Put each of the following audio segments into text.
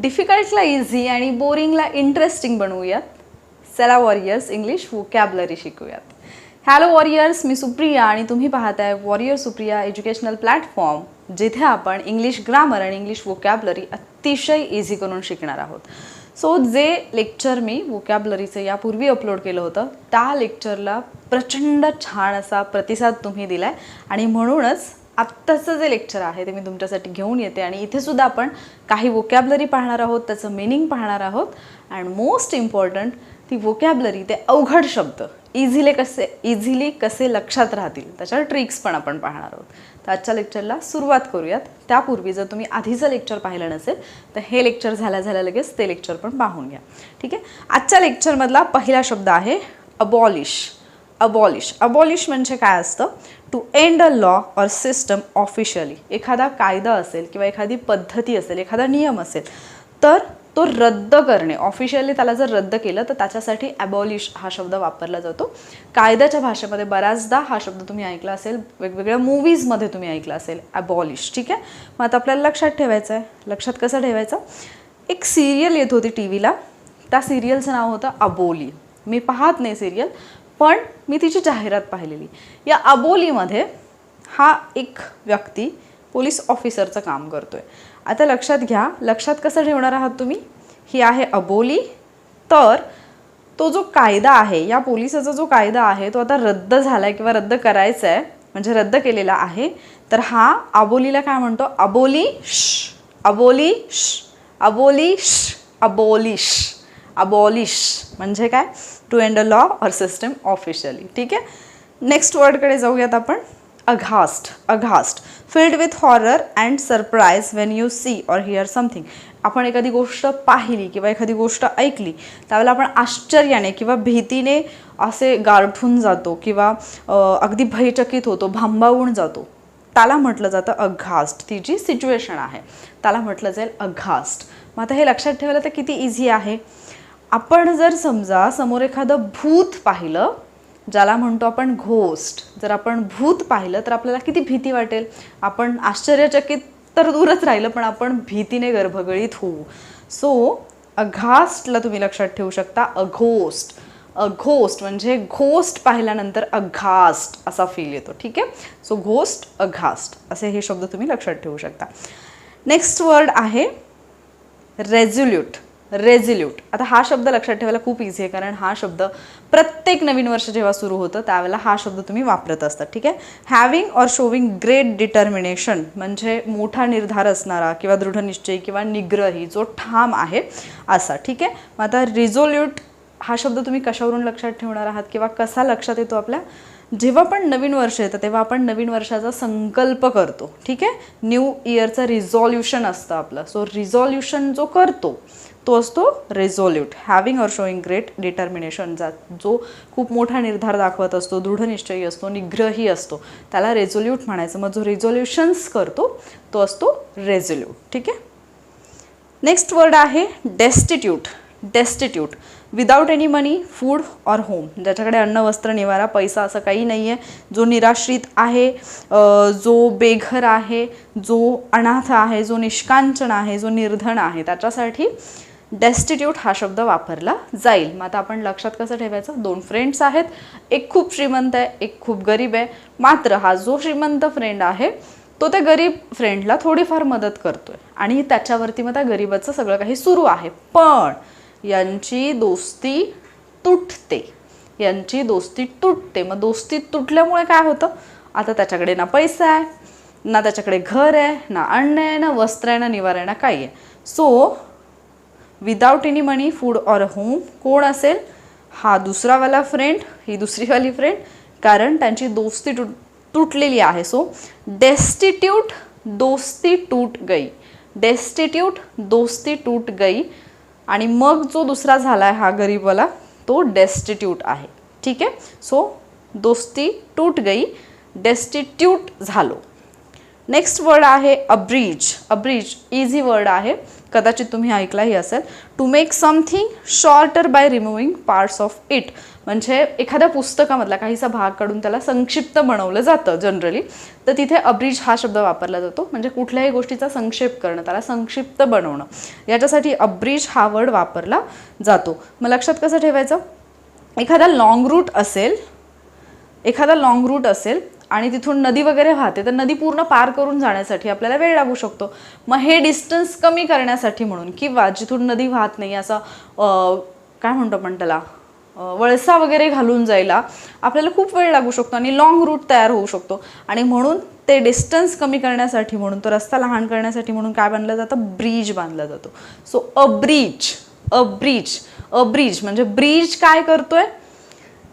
डिफिकल्टला easy आणि बोरिंगला interesting बनवूयात. चला वॉरियर्स इंग्लिश वोकॅबलरी शिकूयात. हॅलो वॉरियर्स मी सुप्रिया आणि तुम्ही पाहताय वॉरियर सुप्रिया एज्युकेशनल प्लॅटफॉर्म जिथे आपण इंग्लिश ग्रामर आणि इंग्लिश वोकॅबलरी अतिशय इझी करून शिकणार आहोत. सो जे लेक्चर मी वोकॅबलरीचं यापूर्वी अपलोड केलं होतं त्या लेक्चरला प्रचंड छान असा प्रतिसाद तुम्ही दिला आहे आणि म्हणूनच आत्ताचं जे लेक्चर आहे ते मी तुमच्यासाठी घेऊन येते आणि इथे सुद्धा आपण काही वोकॅबलरी पाहणार आहोत त्याचं मिनिंग पाहणार आहोत अँड मोस्ट इम्पॉर्टंट ती वोकॅबलरी ते अवघड शब्द इझिली कसे इझिली कसे लक्षात राहतील त्याच्यावर ट्रिक्स पण आपण पाहणार आहोत. तर आजच्या लेक्चरला सुरुवात करूयात. त्यापूर्वी जर तुम्ही आधीचं लेक्चर पाहिलं नसेल तर हे लेक्चर झाल्या झाल्या लगेच ते लेक्चर पण पाहून घ्या. ठीक आहे? आजच्या लेक्चरमधला पहिला शब्द आहे अबॉलिश अबॉलिश अबॉलिश म्हणजे काय असतं? To end a law or system officially एखादा कायदा असेल किंवा एखादी पद्धती असेल एखादा नियम असेल तर तो रद्द करणे ऑफिशियली त्याला जर रद्द केलं तर त्याच्यासाठी ॲबॉलिश हा शब्द वापरला जातो. कायद्याच्या भाषेमध्ये बऱ्याचदा हा शब्द तुम्ही ऐकला असेल वेगवेगळ्या मूवीजमध्ये तुम्ही ऐकला असेल ॲबॉलिश ठीक आहे? मग आता आपल्याला लक्षात ठेवायचं आहे लक्षात कसं ठेवायचं? एक सिरियल येत होती टी व्हीला त्या सिरियलचं नाव होतं अबोली मी पाहत नाही सिरियल पण मी तिची जाहिरात पाहिलेली. या अबोलीमध्ये हा एक व्यक्ती पोलीस ऑफिसरचं काम करतोय. आता लक्षात घ्या लक्षात कसं ठेवणार आहात तुम्ही? ही आहे अबोली. तर तो जो कायदा आहे या पोलिसाचा जो कायदा आहे तो आता रद्द झाला आहे किंवा रद्द करायचा आहे म्हणजे रद्द केलेला आहे तर हा अबोलीला काय म्हणतो? Abolish abolish abolish abolish. Abolish म्हणजे काय? To end a law or system officially ठीक आहे? नेक्स्ट वर्डकडे जाऊयात आपण. Aghast aghast filled with horror and surprise when you see or hear something आपण एखादी गोष्ट पाहिली किंवा एखादी गोष्ट ऐकली त्यावेळेला आपण आश्चर्याने किंवा भीतीने असे गारठून जातो किंवा अगदी भयचकित होतो भांबावून जातो. त्याला म्हटलं जातं अघास्ट ती जी सिच्युएशन आहे. त्याला म्हटलं जाईल अघास्ट मग आता हे लक्षात ठेवायला तर किती इझी आहे? आपण जर समजा समोर एखादं भूत पाहिलं ज्याला म्हणतो आपण घोस्ट जर आपण भूत पाहिलं तर आपल्याला किती भीती वाटेल? आपण आश्चर्यचकित तर दूरच राहिलं पण आपण भीतीने गर्भगळीत होऊ. सो अघास्टला तुम्ही लक्षात ठेवू शकता अघोस्ट अघोस्ट म्हणजे घोस्ट पाहिल्यानंतर अघास्ट असा फील येतो ठीक आहे? सो घोस्ट अघास्ट असे हे शब्द तुम्ही लक्षात ठेवू शकता. नेक्स्ट वर्ड आहे रेझोल्यूट रेझिल्यूट. आता हा शब्द लक्षात ठेवायला खूप इझी आहे कारण हा शब्द प्रत्येक नवीन वर्ष जेव्हा सुरू होतं त्यावेळेला हा शब्द तुम्ही वापरत असतात ठीक आहे? Having or showing great determination म्हणजे मोठा निर्धार असणारा किंवा दृढनिश्चय किंवा निग्रही जो ठाम आहे असा ठीक आहे? मग आता रिझोल्यूट हा शब्द तुम्ही कशावरून लक्षात ठेवणार आहात किंवा कसा लक्षात येतो आपल्या? जेव्हा पण नवीन वर्ष येतं तेव्हा आपण नवीन वर्षाचा संकल्प करतो ठीक आहे? न्यू इयरचं रिझॉल्युशन असतं आपलं. सो रिझॉल्युशन जो करतो तो असतो resolute having or showing great determination जा जो खूप मोठा निर्धार दाखवत असतो दृढनिश्चयी असतो निग्रही असतो त्याला रेझोल्यूट म्हणायचं. मग जो रिझोल्युशन्स करतो तो असतो रेझोल्यूट ठीक आहे? नेक्स्ट वर्ड आहे destitute destitute without any money food or home ज्याच्याकडे अन्न वस्त्र निवारा पैसा असं काही नाही आहे जो निराश्रित आहे जो बेघर आहे जो अनाथ आहे जो निष्कांचन आहे जो निर्धन आहे त्याच्यासाठी डेस्टिट्यूट हा शब्द वापरला जाईल. मग आता आपण लक्षात कसं ठेवायचं? दोन फ्रेंड्स आहेत. एक खूप श्रीमंत आहे एक खूप गरीब आहे. मात्र हा जो श्रीमंत फ्रेंड आहे तो त्या गरीब फ्रेंडला थोडीफार मदत करतोय. आणि त्याच्यावरती मग त्या गरीबाचं सगळं काही सुरू आहे. पण यांची दोस्ती तुटते. यांची दोस्ती तुटते. मग दोस्ती तुटल्यामुळे काय होतं? आता त्याच्याकडे ना पैसा आहे ना त्याच्याकडे घर आहे ना अन्न आहे ना वस्त्र आहे ना निवारा आहे ना काही आहे. So without any money food or home कोण असेल? हा दुसरावाला फ्रेंड ही दुसरीवाली फ्रेंड कारण त्यांची दोस्ती तुट तुटलेली आहे. सो डेस्टिट्यूट दोस्ती टूट गई. डेस्टिट्यूट दोस्ती टूट गई. आणि मग जो दुसरा झाला आहे हा गरीबवाला तो डेस्टिट्यूट आहे. ठीक आहे? सो दोस्ती टूट गई डेस्टिट्यूट झालो. नेक्स्ट वर्ड आहे अब्रिज अब्रिज इझी वर्ड आहे. कदाचित तुम्ही ऐकलाही असेल. To make something shorter by removing parts of it म्हणजे एखाद्या पुस्तकामधला काहीसा भाग काढून त्याला संक्षिप्त बनवलं जातं जनरली तर तिथे अब्रिज हा शब्द वापरला जातो. म्हणजे कुठल्याही गोष्टीचा संक्षेप करणं त्याला संक्षिप्त बनवणं. याच्यासाठी अब्रिज हा वर्ड वापरला जातो. मग लक्षात कसं ठेवायचं? एखादा लॉंग रूट असेल एखादा लॉंग रूट असेल आणि तिथून नदी वगैरे वाहते तर नदी पूर्ण पार करून जाण्यासाठी आपल्याला वेळ लागू शकतो. मग हे डिस्टन्स कमी करण्यासाठी म्हणून किंवा जिथून नदी वाहत नाही असं काय म्हणतो आपण त्याला? वळसा वगैरे घालून जायला आपल्याला खूप वेळ लागू शकतो आणि लॉंग रूट तयार होऊ शकतो. आणि म्हणून ते डिस्टन्स कमी करण्यासाठी म्हणून तो रस्ता लहान करण्यासाठी म्हणून काय बांधलं जातं? ब्रिज बांधला जातो. So a bridge a bridge a bridge म्हणजे ब्रिज काय करतोय?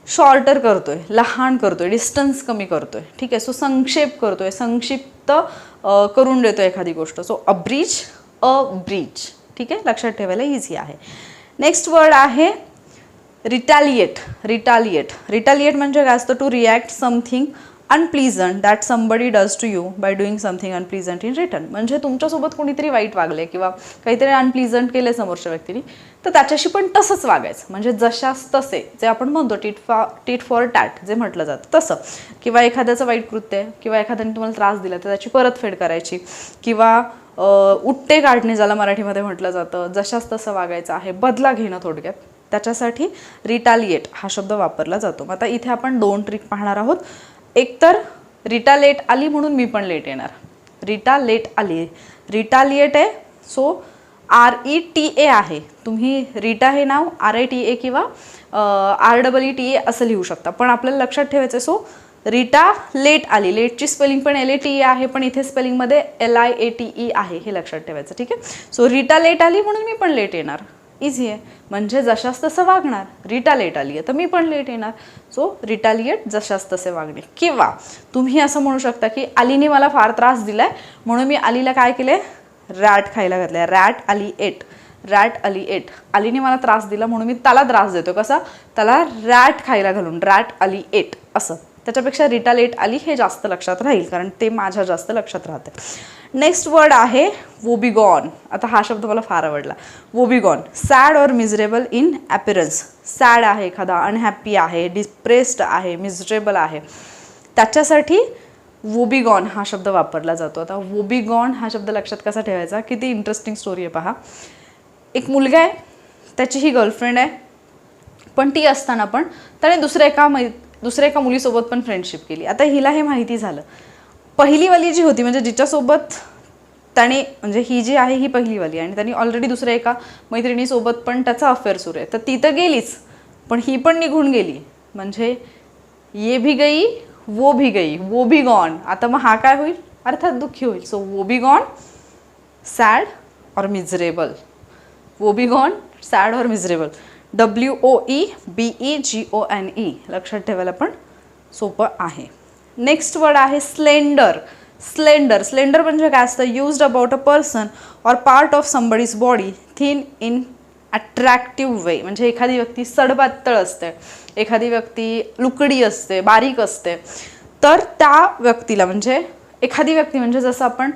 शॉर्टर करतोय लहान करतोय डिस्टन्स कमी करतोय. ठीक आहे सो संक्षेप करतोय संक्षिप्त करून देतो एखादी गोष्ट. So a bridge a bridge. ठीक आहे लक्षात ठेवायला इझी आहे. नेक्स्ट वर्ड आहे रिटॅलिएट रिटॅलिएट रिटॅलिएट म्हणजे काय असतं? To react something unpleasant that somebody does to you by doing something unpleasant in return म्हणजे तुमच्यासोबत कोणीतरी वाईट वागले किंवा काहीतरी अनप्लीझंट केले समोरच्या व्यक्तीने तर त्याच्याशी पण तसंच वागायचं. म्हणजे जशास तसे जे आपण म्हणतो टीट फॉ टीट फॉर टॅट जे म्हटलं जातं तसं. किंवा एखाद्याचं वाईट कृत्य किंवा एखाद्याने तुम्हाला त्रास दिला तर त्याची परतफेड करायची. किंवा उट्टे काढणे ज्याला मराठीमध्ये म्हटलं जातं जशास तसं वागायचं आहे बदला घेणं थोडक्यात. त्याच्यासाठी रिटालिएट हा शब्द वापरला जातो. मग आता इथे आपण दोन ट्रिक पाहणार आहोत. एकतर रिटा लेट आली म्हणून मी पण लेट येणार. रिटा लेट आली. रिटालिएट आहे. So R E T A आहे. तुम्ही रिटा हे नाव आर आय टी ए किंवा R double E T A असं लिहू शकता. पण आपल्याला लक्षात ठेवायचं आहे सो रिटा लेट आली. लेटची स्पेलिंग पण एल ए टी ई आहे पण इथे स्पेलिंगमध्ये L I A T E आहे हे लक्षात ठेवायचं. ठीक आहे? सो रिटा लेट आली म्हणून मी पण लेट येणार. इझी आहे. म्हणजे जशास तसं वागणार. रिटालेट आली आहे तर मी पण लेट येणार. सो रिटालिएट जशास तसे वागणे. किंवा तुम्ही असं म्हणू शकता की आलीने मला फार त्रास दिलाय. म्हणून मी आलीला काय केले रॅट खायला घातले rat Ali ate rat Ali ate अलीने मला त्रास दिला म्हणून मी त्याला त्रास देतो कसा? त्याला रॅट खायला घालून. रॅट अली एट असं. त्याच्यापेक्षा रिटालेट आली हे जास्त लक्षात राहील कारण ते माझ्या जास्त लक्षात राहते. नेक्स्ट वर्ड आहे वोबिगॉन आता हा शब्द मला फार आवडला. Woebegone sad or miserable in appearance sad आहे एखादा अनहॅपी आहे डिप्रेस्ड आहे मिझरेबल आहे. त्याच्यासाठी वोबिगॉन हा शब्द वापरला जातो. आता वोबिगॉन हा शब्द लक्षात कसा ठेवायचा? किती इंटरेस्टिंग स्टोरी आहे पहा. एक मुलगा आहे त्याची ही गर्लफ्रेंड आहे पण ती असताना पण त्याने दुसऱ्या एका मै दुसऱ्या एका मुलीसोबत पण फ्रेंडशिप केली. आता हिला हे माहिती झालं. पहिलीवाली जी होती म्हणजे जिच्यासोबत त्याने म्हणजे ही जी आहे ही पहिलीवाली आणि त्यांनी ऑलरेडी दुसऱ्या एका मैत्रिणीसोबत पण त्याचा अफेअर सुरू आहे. तर ती तर गेलीच पण ही पण निघून गेली. म्हणजे ये भी गई वो भी गई वो भी गॉन आता मग हा काय होईल? अर्थात दुःखी होईल. सो वो भी gone sad or miserable woebegone sad or miserable W O E B E G O N E लक्षात ठेवायला पण सोपं आहे. नेक्स्ट वर्ड आहे स्लेंडर स्लेंडर स्लेंडर म्हणजे काय असतं? Used about a person or part of somebody's body thin in attractive way म्हणजे एखादी व्यक्ती सडपातळ असते. एखादी व्यक्ती लुकडी असते बारीक असते. तर त्या व्यक्तीला म्हणजे एखादी व्यक्ती म्हणजे जसं आपण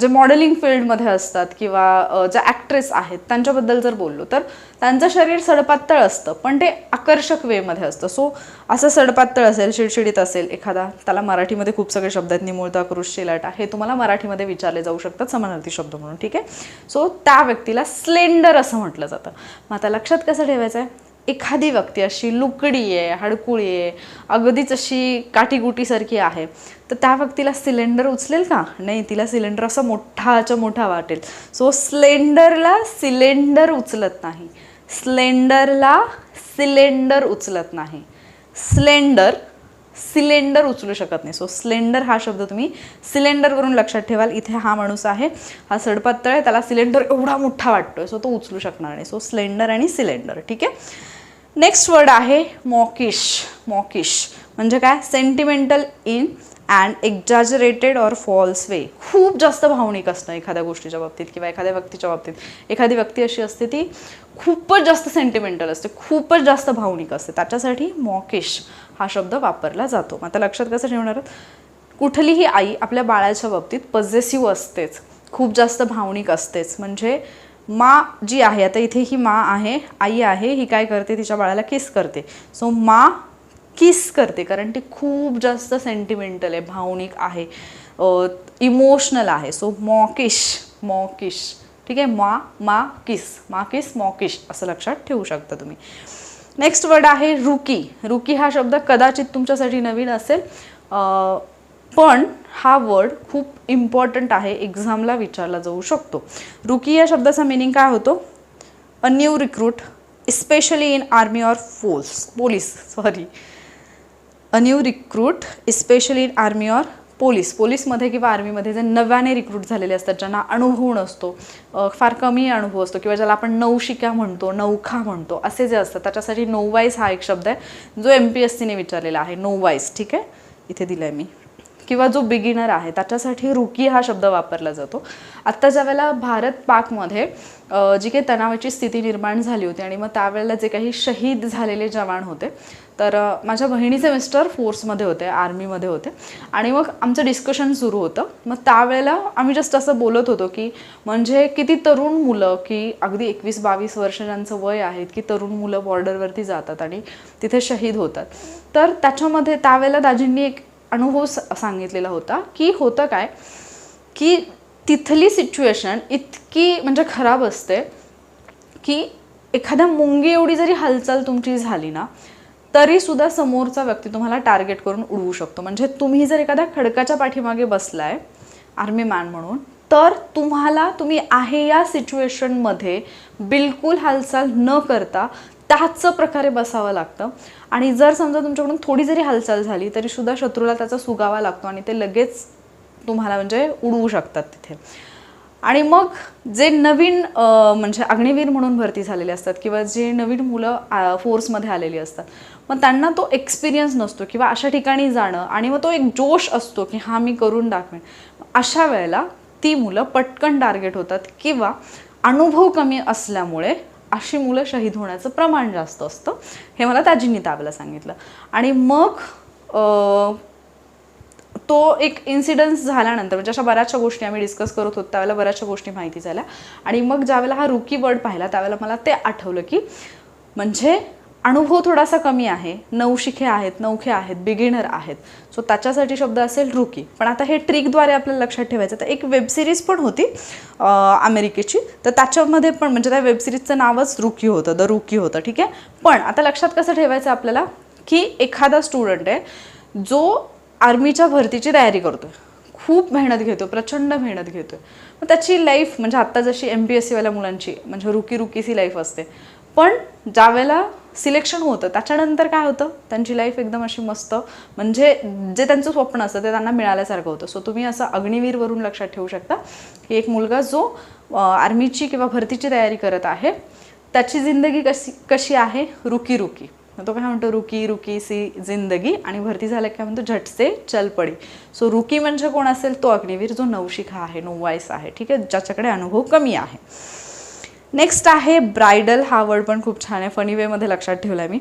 जे मॉडेलिंग फील्डमध्ये असतात किंवा ज्या ॲक्ट्रेस आहेत त्यांच्याबद्दल जर बोललो तर त्यांचं शरीर सडपातळ असतं पण ते आकर्षक वेमध्ये असतं. सो असं सडपातळ असेल शिडशिडीत असेल एखादा त्याला मराठीमध्ये खूप सगळे शब्द आहेत निमुळता क्रुश शेलाटा हे तुम्हाला मराठीमध्ये विचारले जाऊ शकतात समानार्थी शब्द म्हणून ठीक आहे? सो त्या व्यक्तीला स्लेंडर असं म्हटलं जातं. मग आता लक्षात कसं ठेवायचं आहे एखादी व्यक्ती अशी लुकडी आहे हडकुळी आहे अगदीच अशी काठीगुटीसारखी आहे तर त्या व्यक्तीला सिलेंडर उचलेल का? नाही तिला सिलेंडर असं मोठाच्या मोठा वाटेल. सो स्लेंडरला सिलेंडर उचलत नाही. स्लेंडरला सिलेंडर उचलत नाही. स्लेंडर सिलेंडर उचलू शकत नाही. सो स्लेंडर हा शब्द तुम्ही सिलेंडरवरून लक्षात ठेवाल. इथे हा माणूस आहे हा सडपातळ आहे त्याला सिलेंडर एवढा मोठा वाटतोय सो तो उचलू शकणार नाही. सो स्लेंडर आणि सिलेंडर ठीक आहे? नेक्स्ट वर्ड आहे मॉकिश मॉकिश म्हणजे काय? Sentimental in and exaggerated or false way खूप जास्त भावनिक असणं एखाद्या गोष्टीच्या बाबतीत किंवा एखाद्या व्यक्तीच्या बाबतीत. एखादी व्यक्ती अशी असते ती खूपच जास्त सेंटिमेंटल असते खूपच जास्त भावनिक असते. त्याच्यासाठी मॉकिश हा शब्द वापरला जातो. मग आता लक्षात कसं ठेवणार कुठलीही आई आपल्या बाळाच्या बाबतीत पजेसिव्ह असतेच. खूप जास्त भावनिक असतेच. म्हणजे मा जी आहे आता इथे ही मा आहे आई आहे ही काय करते तिच्या बाळाला किस करते. सो मा किस करते कारण ती खूप जास्त सेंटिमेंटल आहे भावनिक आहे इमोशनल आहे. सो मॉकिश मॉकिश ठीक आहे? मा मा किस मा किस मॉकिश असं लक्षात ठेवू शकता तुम्ही. नेक्स्ट वर्ड आहे रुकी रुकी हा शब्द कदाचित तुमच्यासाठी नवीन असेल. पण हा वर्ड खूप इम्पॉर्टंट आहे एक्झामला विचारला जाऊ शकतो. रुकी या शब्दाचा मिनिंग काय होतो? A new recruit especially in army or force police sorry a new recruit especially in army or police पोलीसमध्ये किंवा आर्मीमध्ये जे नव्याने रिक्रूट झालेले असतात ज्यांना अनुभव नसतो फार कमी अनुभव असतो किंवा ज्याला आपण नौशिका म्हणतो नौखा म्हणतो असे जे असतात त्याच्यासाठी नोवाईस हा एक शब्द आहे जो एम पी एस सीने विचारलेला आहे नोवाईस ठीक आहे? इथे दिला आहे मी. किंवा जो बिगिनर आहे त्याच्यासाठी रुकी हा शब्द वापरला जातो. आत्ता ज्या वेळेला भारत पाकमध्ये जी काही तणावाची स्थिती निर्माण झाली होती आणि मग त्यावेळेला जे काही शहीद झालेले जवान होते तर माझ्या बहिणीचे मिस्टर फोर्समध्ये होते आर्मीमध्ये होते. आणि मग आमचं डिस्कशन सुरू होतं. मग त्यावेळेला आम्ही जस्ट असं बोलत होतो की म्हणजे किती तरुण मुलं की अगदी एकवीस बावीस वर्ष ज्यांचं वय आहेत की तरुण मुलं बॉर्डरवरती जातात आणि तिथे शहीद होतात. तर त्याच्यामध्ये त्यावेळेला दाजींनी एक अनुभव सांगितलेला होता की होतं काय की तिथली सिच्युएशन इतकी म्हणजे खराब असते की एखाद्या मुंगी एवढी जरी हालचाल तुमची झाली ना तरी सुद्धा समोरचा व्यक्ती तुम्हाला टार्गेट करून उडवू शकतो. म्हणजे तुम्ही जर एखाद्या खडकाच्या पाठीमागे बसलाय आर्मी मॅन म्हणून तर तुम्हाला तुम्ही आहे या सिच्युएशनमध्ये बिलकुल हालचाल न करता त्याच प्रकारे बसावं लागतं. आणि जर समजा तुमच्याकडून थोडी जरी हालचाल झाली तरी सुद्धा शत्रूला त्याचा सुगावा लागतो आणि ते लगेच तुम्हाला म्हणजे उडवू शकतात तिथे. आणि मग जे नवीन म्हणजे अग्निवीर म्हणून भरती झालेले असतात किंवा जे नवीन मुलं फोर्समध्ये आलेली असतात मग त्यांना तो एक्सपिरियन्स नसतो किंवा अशा ठिकाणी जाणं आणि मग तो एक जोश असतो की हा मी करून दाखवेन. अशा वेळेला ती मुलं पटकन टार्गेट होतात किंवा अनुभव कमी असल्यामुळे अशी मुलं शहीद होण्याचं प्रमाण जास्त असतं. हे मला ताजींनी त्यावेळेला सांगितलं. आणि मग तो एक इन्सिडन्स झाल्यानंतर म्हणजे अशा बऱ्याचशा गोष्टी आम्ही डिस्कस करत होतो त्यावेळेला बऱ्याचशा गोष्टी माहिती झाल्या. आणि मग ज्यावेळेला हा रुकी वर्ड पाहिला त्यावेळेला मला ते आठवलं की म्हणजे अनुभव थोडासा कमी आहे. नवशिखे आहेत नौखे आहेत बिगिनर आहेत. सो त्याच्यासाठी शब्द असेल रुकी पण आता हे ट्रिकद्वारे आपल्याला लक्षात ठेवायचं. तर एक वेब सिरीज पण होती अमेरिकेची. तर त्याच्यामध्ये पण म्हणजे त्या वेबसिरीजचं नावच रुकी होतं द रुकी होतं. ठीक आहे? पण आता लक्षात कसं ठेवायचं आपल्याला? की एखादा स्टुडंट आहे जो आर्मीच्या भरतीची तयारी करतोय. खूप मेहनत घेतो प्रचंड मेहनत घेतोय. मग त्याची लाईफ म्हणजे आत्ता जशी एम पी एस सीवाल्या मुलांची म्हणजे रुकी रुकीसी लाईफ असते. पण ज्यावेळेला सिलेक्शन होतं. त्याच्यानंतर काय होतं? त्यांची लाईफ एकदम अशी मस्त. म्हणजे जे त्यांचं स्वप्न असतं ते त्यांना मिळाल्यासारखं होतं. सो तुम्ही असं अग्निवीरवरून लक्षात ठेवू शकता की एक मुलगा जो आर्मीची किंवा भरतीची तयारी करत आहे त्याची जिंदगी कशी कशी आहे? रुकी रुकी. मग तो काय म्हणतो? रुकी रुकी सी जिंदगी आणि भरती झाल्या काय म्हणतो? झटसे चलपडी. सो रुकी म्हणजे कोण असेल? तो अग्निवीर जो नवशिखा आहे नोवाईस आहे. ठीक आहे? ज्याच्याकडे अनुभव कमी आहे. नेक्स्ट आहे ब्रायडल हा वर्ड पण खूप छान आहे. फनी वेमध्ये लक्षात ठेवला आहे मी.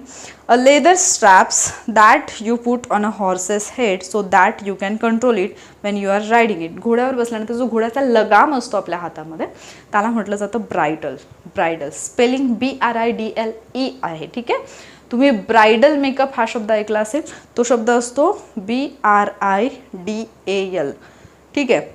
A leather straps that you put on a horse's head so that you can control it when you are riding it घोड्यावर बसल्यानंतर जो घोड्याचा लगाम असतो आपल्या हातामध्ये त्याला म्हटलं जातं bridle bridle spelling B R I D L E आहे. ठीक आहे? तुम्ही ब्रायडल मेकअप हा शब्द ऐकला असेल तो शब्द असतो B R I D A L ठीक आहे?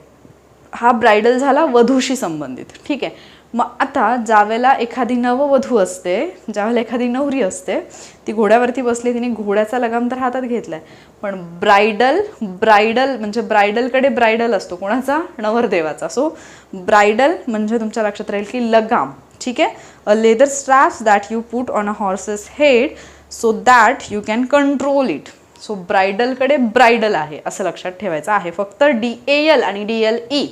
हा ब्रायडल झाला वधूशी संबंधित. ठीक आहे? मग आता ज्यावेळेला एखादी नववधू असते ज्यावेळेला एखादी नवरी असते ती घोड्यावरती बसली तिने घोड्याचा लगाम तर हातात घेतला आहे पण ब्रायडल ब्रायडल म्हणजे ब्रायडलकडे ब्रायडल असतो कोणाचा? नवरदेवाचा. सो ब्रायडल म्हणजे तुमच्या लक्षात राहील की लगाम. ठीक आहे? A leather straps that you put on a horse's head so that you can control it so ब्रायडलकडे bridle आहे असं लक्षात ठेवायचं आहे. फक्त डी ए एल आणि डी एल ई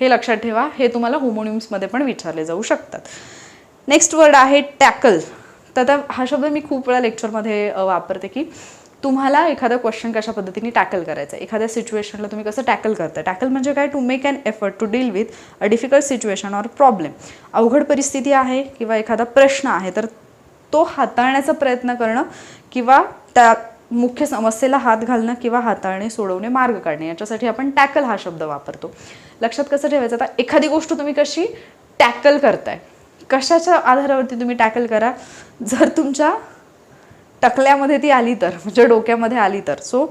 हे लक्षात ठेवा हे तुम्हाला होमोनिम्समध्ये पण विचारले जाऊ शकतात. नेक्स्ट वर्ड आहे टॅकल तर आता हा शब्द मी खूप वेळा लेक्चरमध्ये वापरते की तुम्हाला एखादा क्वेश्चन कशा पद्धतीने टॅकल करायचं एखाद्या सिच्युएशनला तुम्ही कसं टॅकल करता? टॅकल म्हणजे काय? To make an effort to deal with a difficult situation or problem अवघड परिस्थिती आहे किंवा एखादा प्रश्न आहे तर तो हाताळण्याचा प्रयत्न करणं किंवा त्या मुख्य समस्येला हात घालणं किंवा हाताळणे सोडवणे मार्ग काढणे याच्यासाठी आपण टॅकल हा शब्द वापरतो. लक्षात कसं ठेवायचं? आता एखादी गोष्ट तुम्ही कशी टॅकल करताय. कशाच्या आधारावरती तुम्ही टॅकल करा? जर तुमच्या टकल्यामध्ये ती आली तर म्हणजे डोक्यामध्ये आली तर. सो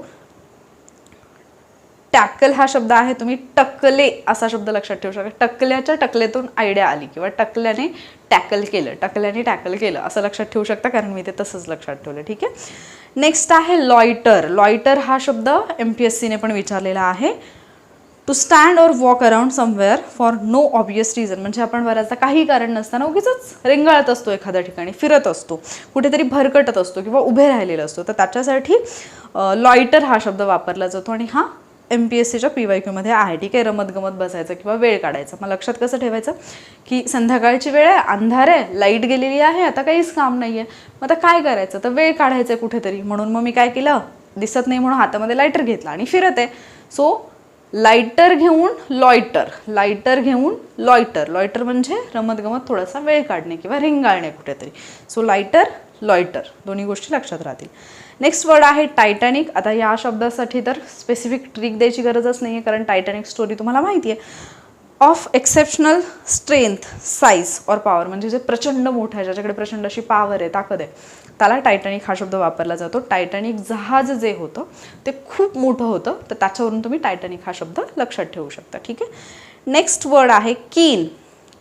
टॅकल हा शब्द आहे तुम्ही टकले असा शब्द लक्षात ठेवू शकता. टकल्याच्या टकलेतून आयडिया आली किंवा टकल्याने टॅकल केलं टकल्याने टॅकल केलं असं लक्षात ठेवू शकता कारण मी ते तसंच लक्षात ठेवलं. ठीक आहे? नेक्स्ट आहे लॉयटर लॉयटर हा शब्द एम पी एस सीने पण विचारलेला आहे. To stand or walk around somewhere for no obvious reason म्हणजे आपण बऱ्याचदा काही कारण नसताना उगीच रेंगाळत असतो एखाद्या ठिकाणी फिरत असतो. कुठेतरी भरकटत असतो किंवा उभे राहिलेला असतो. तर त्याच्यासाठी लॉयटर हा शब्द वापरला जातो आणि हा एम पी एस सीच्या पी वाय क्यूमध्ये आहे. ठीक आहे रमत गमत बसायचं किंवा वेळ काढायचा. मग लक्षात कसं ठेवायचं? की संध्याकाळची वेळ आहे अंधार आहे लाइट गेलेली आहे आता काहीच काम नाही आहे मग आता काय करायचं? तर वेळ काढायचं आहे कुठेतरी. म्हणून मग मी काय केलं? दिसत नाही म्हणून हातामध्ये लायटर घेतला आणि फिरत आहे. सो लायटर घेऊन लॉयटर लायटर घेऊन लॉयटर. लॉयटर म्हणजे रमत गमत थोडासा वेळ काढणे किंवा रिंगाळणे कुठेतरी. सो लायटर लॉयटर दोन्ही गोष्टी लक्षात राहतील. नेक्स्ट वर्ड आहे टायटॅनिक आता या शब्दासाठी तर स्पेसिफिक ट्रिक द्यायची गरजच नाही आहे कारण टायटॅनिक स्टोरी तुम्हाला माहिती आहे of exceptional strength size or power म्हणजे जे प्रचंड मोठं आहे ज्याच्याकडे प्रचंड अशी पॉवर आहे ताकद आहे. त्याला टायटॅनिक हा शब्द वापरला जातो. टायटॅनिक जहाज जे होतं ते खूप मोठं होतं. तर त्याच्यावरून तुम्ही टायटॅनिक हा शब्द लक्षात ठेवू शकता. ठीक आहे? नेक्स्ट वर्ड आहे कीन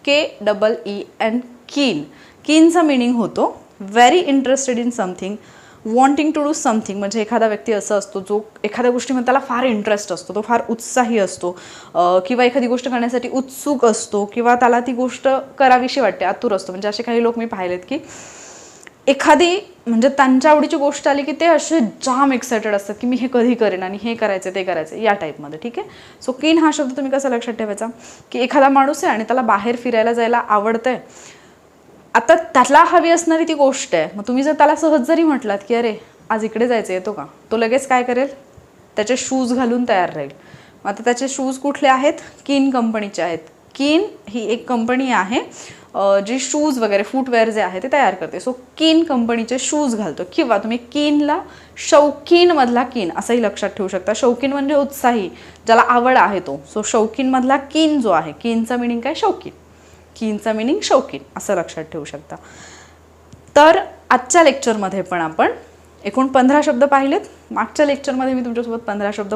के डबल ई एन कीन कीनचा मिनिंग होतो very interested in something wanting to do something म्हणजे एखादा व्यक्ती असा असतो जो एखाद्या गोष्टीमध्ये त्याला फार इंटरेस्ट असतो तो फार उत्साही असतो किंवा एखादी गोष्ट करण्यासाठी उत्सुक असतो किंवा त्याला ती गोष्ट करावीशी वाटते आतुर असतो. म्हणजे असे काही लोक मी पाहिलेत की एखादी म्हणजे त्यांच्या आवडीची गोष्ट आली की ते असे जाम एक्सायटेड असतात की मी हे कधी करेन आणि हे करायचं ते करायचं या टाईपमध्ये ठीक आहे? सो किन हा शब्द तुम्ही कसा लक्षात ठेवायचा? की एखादा माणूस आहे आणि त्याला बाहेर फिरायला जायला आवडतं आहे आता त्याला हवी असणारी ती गोष्ट आहे. मग तुम्ही जर त्याला सहज जरी म्हटलात की अरे आज इकडे जायचं येतो का? तो लगेच काय करेल? त्याचे शूज घालून तयार राहील. मग आता त्याचे शूज कुठले आहेत? किन कंपनीचे आहेत. किन ही एक कंपनी आहे. जे शूज वगैरे फूटवेअर जे आहे ते तयार करते. सो किन कंपनीचे शूज घालतो. किंवा तुम्ही किनला शौकीनमधला किन असंही लक्षात ठेवू शकता. शौकीन म्हणजे उत्साही ज्याला आवड आहे तो. सो शौकीनमधला किन जो आहे किनचा मिनिंग काय? शौकीन कीनचा मिनिंग शौकीन असं लक्षात ठेवू शकता. तर आजच्या लेक्चरमध्ये पण आपण एकूण पंधरा शब्द पाहिलेत. मागच्या लेक्चरमध्ये मी तुमच्यासोबत पंधरा शब्द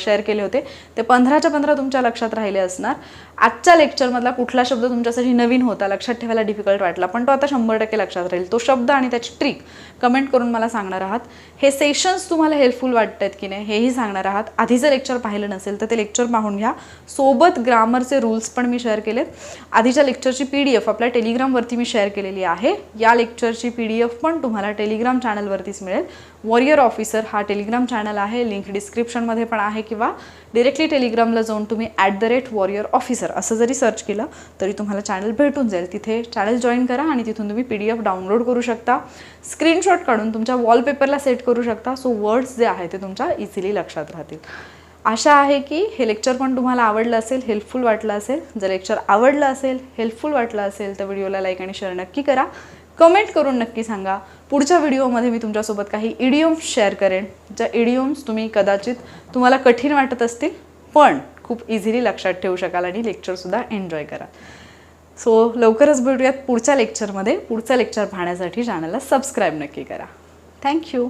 शेअर केले होते. ते पंधराच्या पंधरा तुमच्या लक्षात राहिले असणार. आजच्या लेक्चरमधला कुठला शब्द तुमच्यासाठी नवीन होता लक्षात ठेवायला डिफिकल्ट वाटला पण तो आता शंभर टक्के लक्षात राहील. तो शब्द आणि त्याची ट्रिक कमेंट करून मला सांगणार आहात. हे सेशन्स तुम्हाला हेल्पफुल वाटत आहेत की नाही हेही सांगणार आहात. आधीचं लेक्चर पाहिलं नसेल तर ते लेक्चर पाहून घ्या. सोबत ग्रामरचे रूल्स पण मी शेअर केलेत. आधीच्या लेक्चरची पी डी एफ आपल्या टेलिग्रामवरती मी शेअर केलेली आहे. या लेक्चरची पी डी एफ पण तुम्हाला टेलिग्राम चॅनलवरतीच मिळेल. वॉरियर ऑफिसर हा टेलिग्राम चॅनल आहे. लिंक डिस्क्रिप्शनमध्ये पण आहे किंवा डिरेक्टली टेलिग्रामला जाऊन तुम्ही at the rate warrior officer असं जरी सर्च केलं तरी तुम्हाला चॅनल भेटून जाईल. तिथे चॅनल जॉईन करा आणि तिथून तुम्ही पी डी एफ डाउनलोड करू शकता. स्क्रीनशॉट काढून तुमच्या वॉलपेपरला सेट करू शकता. सो वर्ड्स जे आहे ते तुमच्या इझिली लक्षात राहतील. आशा आहे की हे लेक्चर पण तुम्हाला आवडलं असेल हेल्पफुल वाटलं असेल. जर लेक्चर आवडलं असेल हेल्पफुल वाटलं असेल तर व्हिडिओला लाईक आणि शेअर नक्की करा. कमेंट करून नक्की सांगा. पुढच्या व्हिडिओमध्ये मी तुमच्यासोबत काही इडिओम्स शेअर करेन. ज्या इडिओम्स तुम्ही कदाचित तुम्हाला कठीण वाटत असतील पण खूप इझिली लक्षात ठेवू शकाल आणि लेक्चरसुद्धा एन्जॉय करा सो लवकरच भेटूयात पुढच्या लेक्चरमध्ये पुढचं लेक्चर पाहण्यासाठी चॅनलला सबस्क्राईब नक्की करा. थँक्यू